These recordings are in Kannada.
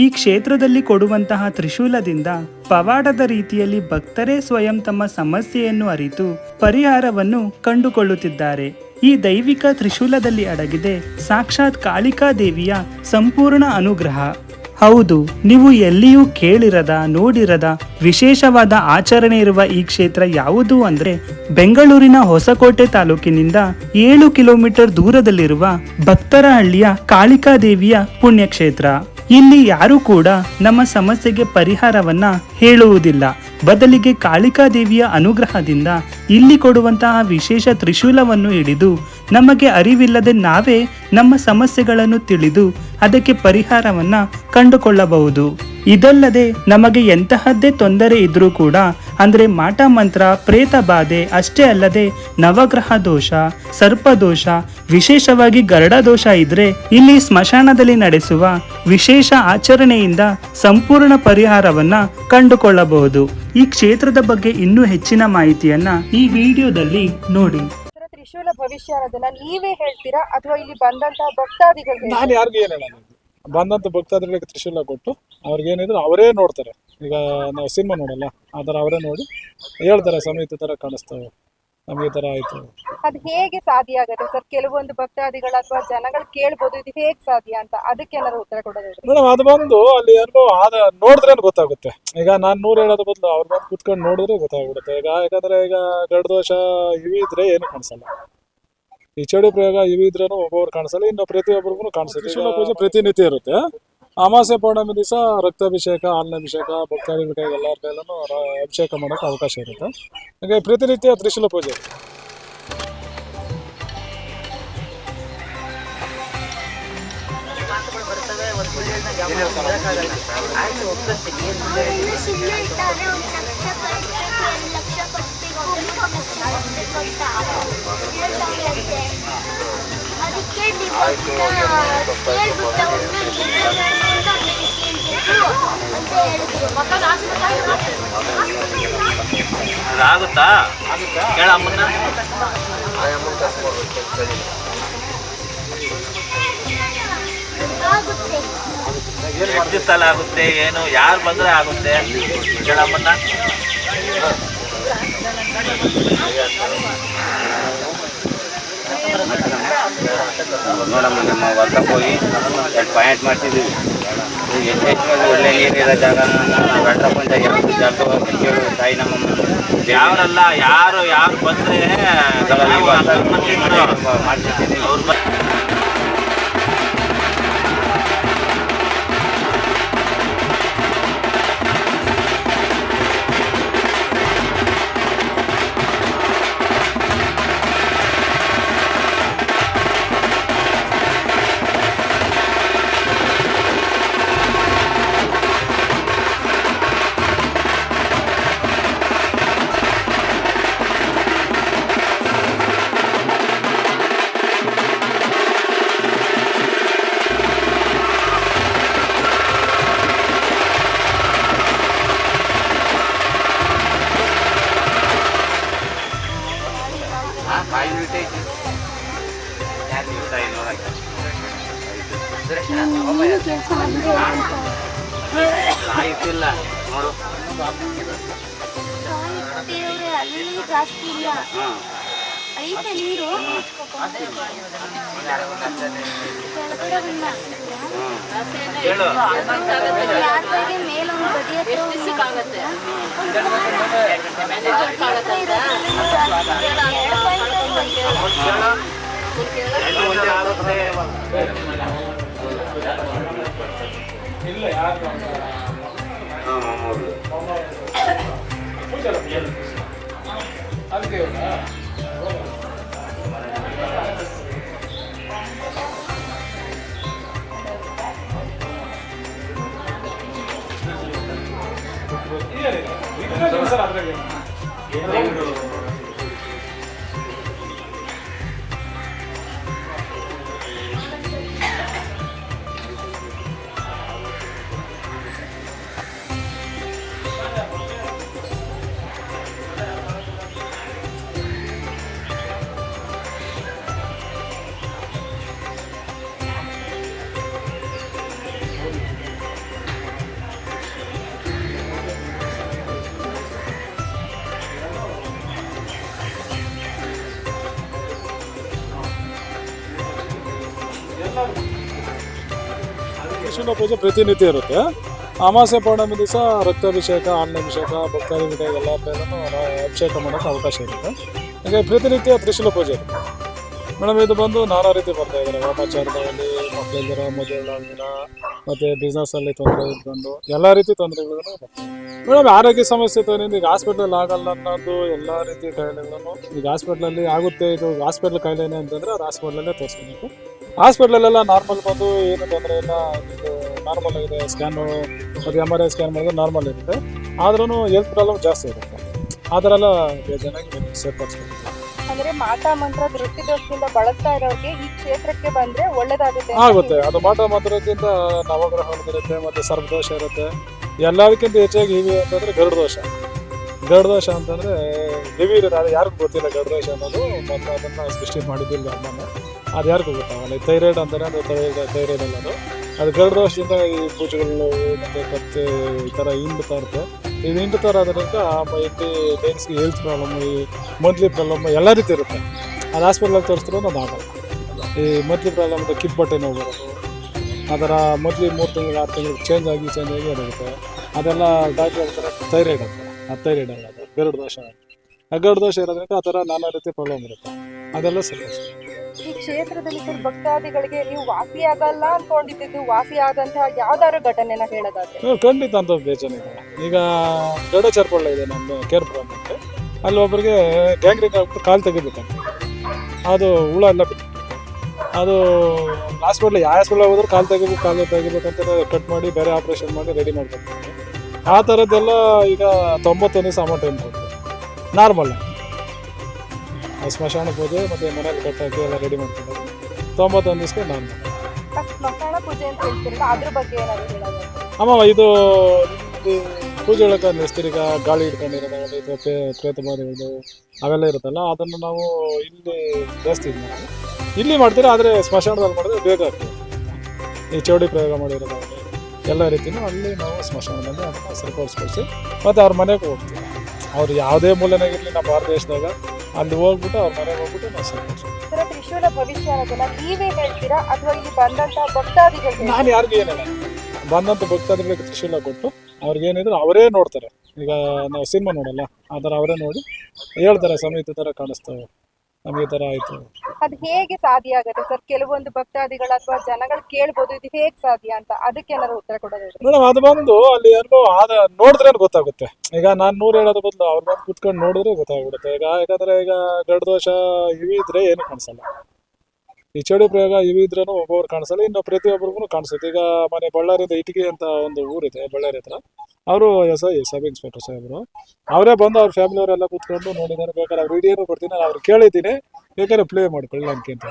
ಈ ಕ್ಷೇತ್ರದಲ್ಲಿ ಕೊಡುವಂತಹ ತ್ರಿಶೂಲದಿಂದ ಪವಾಡದ ರೀತಿಯಲ್ಲಿ ಭಕ್ತರೇ ಸ್ವಯಂ ತಮ್ಮ ಸಮಸ್ಯೆಯನ್ನು ಅರಿತು ಪರಿಹಾರವನ್ನು ಕಂಡುಕೊಳ್ಳುತ್ತಿದ್ದಾರೆ. ಈ ದೈವಿಕ ತ್ರಿಶೂಲದಲ್ಲಿ ಅಡಗಿದೆ ಸಾಕ್ಷಾತ್ ಕಾಳಿಕಾ ದೇವಿಯ ಸಂಪೂರ್ಣ ಅನುಗ್ರಹ. ಹೌದು, ನೀವು ಎಲ್ಲಿಯೂ ಕೇಳಿರದ, ನೋಡಿರದ ವಿಶೇಷವಾದ ಆಚರಣೆ ಇರುವ ಈ ಕ್ಷೇತ್ರ ಯಾವುದು ಅಂದ್ರೆ ಬೆಂಗಳೂರಿನ ಹೊಸಕೋಟೆ ತಾಲೂಕಿನಿಂದ ಏಳು ಕಿಲೋಮೀಟರ್ ದೂರದಲ್ಲಿರುವ ಭಕ್ತರಹಳ್ಳಿಯ ಕಾಳಿಕಾ ದೇವಿಯ ಪುಣ್ಯಕ್ಷೇತ್ರ. ಇಲ್ಲಿ ಯಾರು ಕೂಡ ನಮ್ಮ ಸಮಸ್ಯೆಗೆ ಪರಿಹಾರವನ್ನ ಹೇಳುವುದಿಲ್ಲ. ಬದಲಿಗೆ ಕಾಳಿಕಾ ದೇವಿಯ ಅನುಗ್ರಹದಿಂದ ಇಲ್ಲಿ ಕೊಡುವಂತಹ ವಿಶೇಷ ತ್ರಿಶೂಲವನ್ನು ಹಿಡಿದು ನಮಗೆ ಅರಿವಿಲ್ಲದೆ ನಾವೇ ನಮ್ಮ ಸಮಸ್ಯೆಗಳನ್ನು ತಿಳಿದು ಅದಕ್ಕೆ ಪರಿಹಾರವನ್ನ ಕಂಡುಕೊಳ್ಳಬಹುದು. ಇದಲ್ಲದೆ ನಮಗೆ ಎಂತಹದ್ದೇ ತೊಂದರೆ ಇದ್ರೂ ಕೂಡ ಅಂದ್ರೆ ಮಾಟ ಮಂತ್ರ ಪ್ರೇತ ಬಾಧೆ ಅಷ್ಟೇ ಅಲ್ಲದೆ ನವಗ್ರಹ ದೋಷ ಸರ್ಪ ದೋಷ ವಿಶೇಷವಾಗಿ ಗರಡ ದೋಷ ಇದ್ರೆ ಇಲ್ಲಿ ಸ್ಮಶಾನದಲ್ಲಿ ನಡೆಸುವ ವಿಶೇಷ ಆಚರಣೆಯಿಂದ ಸಂಪೂರ್ಣ ಪರಿಹಾರವನ್ನ ಕಂಡುಕೊಳ್ಳಬಹುದು. ಈ ಕ್ಷೇತ್ರದ ಬಗ್ಗೆ ಇನ್ನೂ ಹೆಚ್ಚಿನ ಮಾಹಿತಿಯನ್ನ ಈ ವಿಡಿಯೋದಲ್ಲಿ ನೋಡಿ. ತ್ರಿಶೂಲ ಭವಿಷ್ಯ ಅನ್ನೋದನ್ನ ನೀವೇ ಹೇಳ್ತೀರಾ? ಅಥವಾ ಇಲ್ಲಿ ಬಂದಂತಹ ಭಕ್ತಾದಿಗಳು ನಾನು ಯಾರಿಗೂ ಏನು ಹೇಳಲ್ಲ. ಬಂದಂತ ಭಕ್ತಾದಿಗಳಿಗೆ ತ್ರಿಶೂಲ ಕೊಟ್ಟು ಅವ್ರಿಗೆ ಏನಿದ್ರು ಅವರೇ ನೋಡ್ತಾರೆ. ಈಗ ನಾವು ಸಿನಿಮಾ ನೋಡಲ್ಲ ಆ ಥರ ಅವರೇ ನೋಡಿ ಹೇಳ್ತಾರೆ ಸಮೇತ ಥರ ಕಾಣಿಸ್ತಾವೆ ನಮಗೆ ಈ ಥರ ಆಯಿತು. ಅದು ಹೇಗೆ ಸಾಧ್ಯ ಆಗುತ್ತೆ ಸರ್? ಕೆಲವೊಂದು ಭಕ್ತಾದಿಗಳು ಅಥವಾ ಜನಗಳು ಕೇಳ್ಬೋದು ಇದು ಹೇಗೆ ಸಾಧ್ಯ ಅಂತ? ಅದಕ್ಕೆ ಏನಾದ್ರು ಉತ್ತರ ಕೊಡೋದು ಮೇಡಮ್ ಅದು ಬಂದು ಅಲ್ಲಿ ಅನುಭವ ಆದ ನೋಡಿದ್ರೆ ಗೊತ್ತಾಗುತ್ತೆ. ಈಗ ನಾನು ನೂರು ಹೇಳೋದು ಬದಲು ಅವ್ರು ಬಂದು ಕುತ್ಕೊಂಡು ನೋಡಿದ್ರೆ ಗೊತ್ತಾಗ್ಬಿಡುತ್ತೆ. ಈಗ ಯಾಕಂದ್ರೆ ಈಗ ಗಡ್ದೋಷ ಇವಿ ಇದ್ರೆ ಏನು ಕಾಣಿಸಲ್ಲ. ಈ ಚಡು ಪ್ರಯೋಗ ಇವಿ ಇದ್ರೂ ಒಬ್ಬೊಬ್ರು ಕಾಣಿಸಲ್ಲ ಇನ್ನು ಪ್ರತಿಯೊಬ್ಬರಿಗೂ ಕಾಣಿಸುತ್ತೆ. ತ್ರಿಶೂಲ ಪೂಜೆ ಪ್ರತಿನಿತ್ಯ ಇರುತ್ತೆ. ಅಮಾಸೆ ಪೌರ್ಣಮಿ ದಿವಸ ರಕ್ತಾಭಿಷೇಕ ಹಾಲಿನಾಭಿಷೇಕ ಬಿಟ್ಟಾಗ ಎಲ್ಲರ ಕೈಲೂ ಅಭಿಷೇಕ ಮಾಡೋಕೆ ಅವಕಾಶ ಇರುತ್ತೆ. ಹಾಗೆ ಪ್ರತಿನಿತ್ಯ ತ್ರಿಶೂಲ ಪೂಜೆ. ಇರುತ್ತೆ. ಅವ್ರನ್ನ ಅಂತ ಆಗುತ್ತಾ ಆಗುತ್ತೆ ಆಗುತ್ತೆ ಏನು ಯಾರು ಬಂದ್ರೆ ಆಗುತ್ತೆ? ಕೇಳ ಅಮ್ಮನ್ನ. ನೋಡಮ್ಮ ನಮ್ಮ ಹೊಲ್ದಕ್ಕೆ ಹೋಗಿ ಎರಡು ಪಾಯಿಂಟ್ ಮಾಡ್ತಿದ್ದೀವಿ ಈಗ ಹೆಚ್ಚೆಚ್ಚಾಗಿ ಒಳ್ಳೆ ನೀರಿರೋ ಜಾಗ ನಾವು ವೆಟ್ರ ಪಂಚಾಯತ್ ಜಾಗ ತಾಯಿ ನಮ್ಮಮ್ಮ ಯಾರಲ್ಲ ಯಾರು ಯಾರು ಬಂದರೆ. ಮಾಡ್ತಿದ್ದೀನಿ ಅವ್ರು ಕಾಯಿ ಇಟ್ಟಿಲ್ಲ ನೋಡು ಅಲ್ಲಿ ಜಾಸ್ತಿ ಇಲ್ಲ. ಐತೆ ನೀರು. ಒಂದೇ ಆಗುತ್ತೆ ಹಾಂ ಮಾಮೂಲು ಸರ್ ಅದ್ರಾಗೆ ತ್ರಿಶೂಲ ಪೂಜೆ ಪ್ರತಿನಿತ್ಯ ಇರುತ್ತೆ. ಅಮಾಸೆ ಪೌರ್ಣಮಿ ದಿವಸ ರಕ್ತಾಭಿಷೇಕ, ಅನ್ನಭಿಷೇಕ ಭಕ್ತಾದಿಗಳಿಗೆ ಎಲ್ಲ ಅಭಿಷೇಕ ಮಾಡೋಕ್ಕೆ ಅವಕಾಶ ಇರುತ್ತೆ. ಹಾಗೆ ಪ್ರತಿನಿತ್ಯ ತ್ರಿಶೂಲ ಪೂಜೆ ಇರುತ್ತೆ. ಮೇಡಮ್, ಇದು ಬಂದು ನಾನಾ ರೀತಿ ಬರ್ತಾ ಇದ್ದಾರೆ. ವಾಮಾಚಾರದಲ್ಲಿ ಮಕ್ಕಳಿದ್ದೀರ ಮತ್ತೆ ಮತ್ತು ಬಿಸ್ನೆಸ್ಸಲ್ಲಿ ತೊಂದರೆ ಇಟ್ಕೊಂಡು ಎಲ್ಲ ರೀತಿ ತೊಂದರೆಗಳನ್ನು ಮೇಡಮ್, ಆರೋಗ್ಯ ಸಮಸ್ಯೆ ತೊಂದರೆ ಈಗ ಹಾಸ್ಪಿಟ್ಲಲ್ಲಿ ಆಗಲ್ಲ ಅನ್ನೋದು ಎಲ್ಲ ರೀತಿ ಕಾಯಿಲೆಗಳನ್ನು ಈಗ ಹಾಸ್ಪಿಟ್ಲಲ್ಲಿ ಆಗುತ್ತೆ. ಇದು ಹಾಸ್ಪಿಟ್ಲ್ ಕಾಯಿಲೆನೇ ಅಂತಂದ್ರೆ ಅದು ಹಾಸ್ಪಿಟ್ಲಲ್ಲೇ ತೋರಿಸ್ಕೊಬೇಕು. ಹಾಸ್ಪಿಟ್ಲಲ್ಲೆಲ್ಲ ನಾರ್ಮಲ್ ಬಂದು ಏನು ತೊಂದರೆ ಇಲ್ಲ. ಇದು ನಾರ್ಮಲ್ ಆಗಿದೆ ಸ್ಕ್ಯಾನು ಮತ್ತು ಎಂ ಆರ್ ಐ ಸ್ಕ್ಯಾನ್ ಮಾಡಿದ್ರೆ ನಾರ್ಮಲ್ ಇರುತ್ತೆ. ಆದ್ರೂ ಹೆಲ್ತ್ ಪ್ರಾಬ್ಲಮ್ ಜಾಸ್ತಿ ಇರುತ್ತೆ. ಆ ಥರ ಎಲ್ಲ ಬೇಜಾರಾಗಿ ಸೇರ್ಪಡಿಸ್ಬೇಕು ಅಂದ್ರೆ ಮಾತಾ ಮಂತ್ರ ದೃಷ್ಟಿ ದೋಷದಿಂದ ಬಳಸ್ತಾ ಇರೋರಿಗೆ ಈ ಕ್ಷೇತ್ರಕ್ಕೆ ಬಂದ್ರೆ ಒಳ್ಳೇದಾಗುತ್ತೆ ಆಗುತ್ತೆ. ಅದು ಮಾಟ ಮಾತ್ರಕ್ಕಿಂತ ನವಗ್ರಹ ಇರುತ್ತೆ ಮತ್ತೆ ಸರ್ಪದೋಷ ಇರುತ್ತೆ. ಎಲ್ಲದಕ್ಕಿಂತ ಹೆಚ್ಚಾಗಿ ಇವಿ ಅಂತಂದ್ರೆ ಗರುಡದೋಷ. ದೋಷ ಗರುಡ ದೋಷ ಅಂತಂದ್ರೆ ಹೆವಿ ಇರುತ್ತೆ ಅದು ಯಾರಿಗೂ ಗೊತ್ತಿಲ್ಲ ಗರುಡದೋಷ ಅನ್ನೋದು ಮತ್ತು ಅದನ್ನ ಸೃಷ್ಟಿ ಮಾಡಿದ್ದಿಲ್ಲ ಅಮ್ಮನ. ಅದು ಯಾರಿಗೂ ಗೊತ್ತಾಗಲ್ಲ ಥೈರಾಯ್ಡ್ ಅಂತಾರೆ ಅದು ಥೈರಾಯ್ಡ್ ಥೈರಾಯ್ಡ್ ಅನ್ನೋದು ಅದು. ಗರಡು ವರ್ಷದಿಂದ ಈ ಪೂಜೆಗಳು ಮತ್ತು ಕತ್ತೆ ಈ ಥರ ಹಿಂಡ್ತಾ ಇರುತ್ತೆ. ಇದು ಹಿಂಡ್ತಾ ಇರೋದ್ರಿಂದ ಮೈಟಿ ಡೈನ್ಸ್ಗೆ ಹೆಲ್ತ್ ಪ್ರಾಬ್ಲಮ್ ಈ ಮಂತ್ಲಿ ಪ್ರಾಬ್ಲಮ್ ಎಲ್ಲ ರೀತಿ ಇರುತ್ತೆ. ಅದು ಹಾಸ್ಪಿಟ್ಲಲ್ಲಿ ತೋರಿಸಿದ್ರು ಅದು ಆಗಲ್ಲ ಈ ಮಂತ್ಲಿ ಪ್ರಾಬ್ಲಮ್ ಅಂತ ಕಿಬ್ಬಟ್ಟೆ ನೋವು ಬರೋದು. ಅದರ ಮೊದಲು ಮೂರು ತಿಂಗಳು, ಆರು ತಿಂಗಳು ಚೇಂಜ್ ಆಗಿ ಚೇಂಜ್ ಆಗಿ ಇರುತ್ತೆ. ಅದೆಲ್ಲ ಡಾಕ್ಟ್ರ್ ಹೇಳ್ತಾರೆ ಥೈರಾಯ್ಡ್ ಅಂತ. ಆ ಥೈರಾಯ್ಡ್ ಅಲ್ಲ ಅದು ಗರುಡ ದೋಷ. ಗರುಡ ದೋಷ ಇರೋದ್ರಿಂದ ಆ ಥರ ನಾನಾ ರೀತಿ ಪ್ರಾಬ್ಲಮ್ ಇರುತ್ತೆ. ಅದೆಲ್ಲ ಸರಿ ಈ ಕ್ಷೇತ್ರದಲ್ಲಿ ಸರ್ ಭಕ್ತಾದಿಗಳಿಗೆ ನೀವು ವಾಸಿ ಆಗಲ್ಲ ಅನ್ಕೊಂಡಿದ್ದು, ವಾಸಿ ಆದಂತಹ ಯಾವ್ದಾದ್ರು ಘಟನೆನ ಹೇಳೋದಾದ್ರೆ? ಖಂಡಿತ ಅಂತ ಬೇಜಾನಿದೆ ಈಗ ದೊಡ್ಡ ಚರ್ಪಳ್ಳ ಇದೆ ನಮ್ಮ ಕೇರ್ಪುರ ಅಂತ ಅಲ್ಲಿ ಒಬ್ಬರಿಗೆ ಗ್ಯಾಂಗ್ರಿಂಗ್ ಆಗ್ಬಿಟ್ಟು ಕಾಲು ತೆಗಿಬೇಕಂತ ಅದು ಹುಳ ಎಲ್ಲ ಅದು ಹಾಸ್ಪಿಟ್ಲ್ ಯಾವ ಹಾಸ್ಪಿಟ್ಲ್ ಹೋದ್ರೆ ಕಾಲು ತೆಗಿಬೇಕು, ಕಾಲು ತೆಗಿಬೇಕಂತ ಕಟ್ ಮಾಡಿ, ಬೇರೆ ಆಪ್ರೇಷನ್ ಮಾಡಿ ರೆಡಿ ಮಾಡ್ಬೇಕು ಆ ಥರದ್ದೆಲ್ಲ ಈಗ ತೊಂಬತ್ತನೇ ಟೈಮ್ ನಾರ್ಮಲ್ ಸ್ಮಶಾನ ಪೂಜೆ ಮತ್ತು ಮನೇಲಿ ಕಟ್ಟಾಕಿ ಎಲ್ಲ ರೆಡಿ ಮಾಡ್ಕೊಂಡು ತೊಂಬತ್ತೊಂದು ದಿವಸಕ್ಕೆ ನಾನು. ಸ್ಮಶಾನ ಪೂಜೆ ಅಂತ ಹೇಳ್ತಿರಲ್ಲ ಅದ್ರ ಬಗ್ಗೆ ಏನಾದ್ರು ಅಮ್ಮ ಇದು ಪೂಜೆ ಒಳಗೆ ನೆಸ್ತಿರಿಗ ಗಾಳಿ ಹಿಡ್ಕೊಂಡಿರೋದಾಗಲಿ ಅಥವಾ ಪ್ರೇ ಪ್ರೇತಬಾಧೆಗಳು ಅವೆಲ್ಲ ಇರುತ್ತಲ್ಲ ಅದನ್ನು ನಾವು ಇಲ್ಲಿ ಜಾಸ್ತಿ ಇದು ಇಲ್ಲಿ ಮಾಡ್ತೀರಾ ಆದರೆ ಸ್ಮಶಾನದಲ್ಲಿ ಮಾಡಿದ್ರೆ ಬೇಗ ಆಗ್ತದೆ ಈ ಚೌಡಿ ಪ್ರಯೋಗ ಮಾಡಿರೋದಾಗಲಿ ಎಲ್ಲ ರೀತಿಯೂ ಅಲ್ಲಿ ನಾವು ಸ್ಮಶಾನದಲ್ಲಿ ಅದನ್ನು ಸರಿಪಡಿಸ್ಕೊಳ್ಸಿ ಮತ್ತು ಅವ್ರ ಮನೆಗೆ ಹೋಗ್ತೀವಿ. ಅವ್ರು ಯಾವುದೇ ಮೂಲೆನಾಗಿರಲಿ ನಮ್ಮ ಭಾರತ ದೇಶದಾಗ ಅಲ್ಲಿ ಹೋಗ್ಬಿಟ್ಟು ಅವ್ರ ಮನೆಗೆ ಹೋಗ್ಬಿಟ್ಟು ನಾವು ಸರಿಪಡಿಸ್ತೀವಿ ಸರ್ ತ್ರಿಶೂಲ ಭವಿಷ್ಯ ಅನ್ನೋದನ್ನ ನೀವೇ ಹೇಳ್ತೀರಾ ಅಥವಾ ಇಲ್ಲಿ ಬಂದಂತಹ ಭಕ್ತಾದಿಗಳು ನಾನು ಯಾರಿಗೂ ಏನಿಲ್ಲ ಬಂದಂತ ಭಕ್ತಾದಿಗಳಿಗೆ ತ್ರಿಶೂಲ ಕೊಟ್ಟು ಅವ್ರಿಗೇನಿದ್ರು ಅವರೇ ನೋಡ್ತಾರೆ. ಈಗ ನಾವು ಸಿನಿಮಾ ನೋಡಲ್ಲ ಆ ಥರ ಅವರೇ ನೋಡಿ ಹೇಳ್ತಾರೆ ಸಮೇತ ಥರ ಕಾಣಿಸ್ತವೆ ನಮಗೆ ತರ ಆಯ್ತು. ಆಯಿತು ಅದು ಹೇಗೆ ಸಾಧ್ಯ ಆಗುತ್ತೆ ಸರ್? ಕೆಲವೊಂದು ಭಕ್ತಾದಿಗಳು ಅಥವಾ ಜನಗಳು ಕೇಳ್ಬೋದು ಇದು ಹೇಗೆ ಸಾಧ್ಯ ಅಂತ. ಅದಕ್ಕೆ ಏನಾದ್ರು ಉತ್ತರ ಕೊಡೋದು ಮೇಡಮ್ ಅದು ಬಂದು ಅಲ್ಲಿ ಅನುಭವ ಆದ ನೋಡಿದ್ರೆ ಗೊತ್ತಾಗುತ್ತೆ. ಈಗ ನಾನು ನೂರು ಹೇಳೋದು ಬದಲು ಅವ್ರು ಬಂದು ಕುತ್ಕೊಂಡು ನೋಡಿದ್ರೆ ಗೊತ್ತಾಗ್ಬಿಡುತ್ತೆ. ಈಗ ಯಾಕಂದ್ರೆ ಈಗ ಗಡ್ದೋಷ ದೋಷ ಇವಿದ್ರೆ ಏನು ಕಾಣಿಸಲ್ಲ. ಈ ಚೌಡಿ ಪ್ರಯೋಗ ಇವಿ ಇದ್ರೂ ಒಬ್ಬೊಬ್ರು ಕಾಣಿಸಲ್ಲ, ಇನ್ನು ಪ್ರತಿಯೊಬ್ಬರಿಗೂ ಕಾಣಿಸುತ್ತೆ. ಈಗ ಮನೆ ಬಳ್ಳಾರಿಯಿಂದ ಇಟಿಗೆ ಅಂತ ಒಂದು ಊರಿದೆ, ಬಳ್ಳಾರಿ ಹತ್ರ. ಅವರು ಎಸ್ ಐ ಸಬ್ ಇನ್ಸ್ಪೆಕ್ಟರ್ ಸಾಹೇಬರು. ಅವರೇ ಬಂದು ಅವ್ರ ಫ್ಯಾಮಿಲಿ ಅವರೆಲ್ಲ ಕೂತ್ಕೊಂಡು ನೋಡಿದ್ದಾರೆ, ಬೇಕಾದ್ರೆ ಅವ್ರು ವಿಡಿಯೋನು ಕೊಡ್ತೀನಿ ನಾನು ಅವ್ರು ಕೇಳಿದ್ದೀನಿ. ಬೇಕಾದ್ರೆ ಪ್ಲೇ ಮಾಡ್ಕೊಳ್ಳಿ ಅನ್ಕೆ ಅಂತ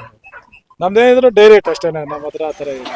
ನಮ್ದೇನಿದ್ರು ಡೈರೆಕ್ಟ್ ಅಷ್ಟೇ ನಮ್ಮ ಹತ್ರ ಆ ಥರ ಇಲ್ಲ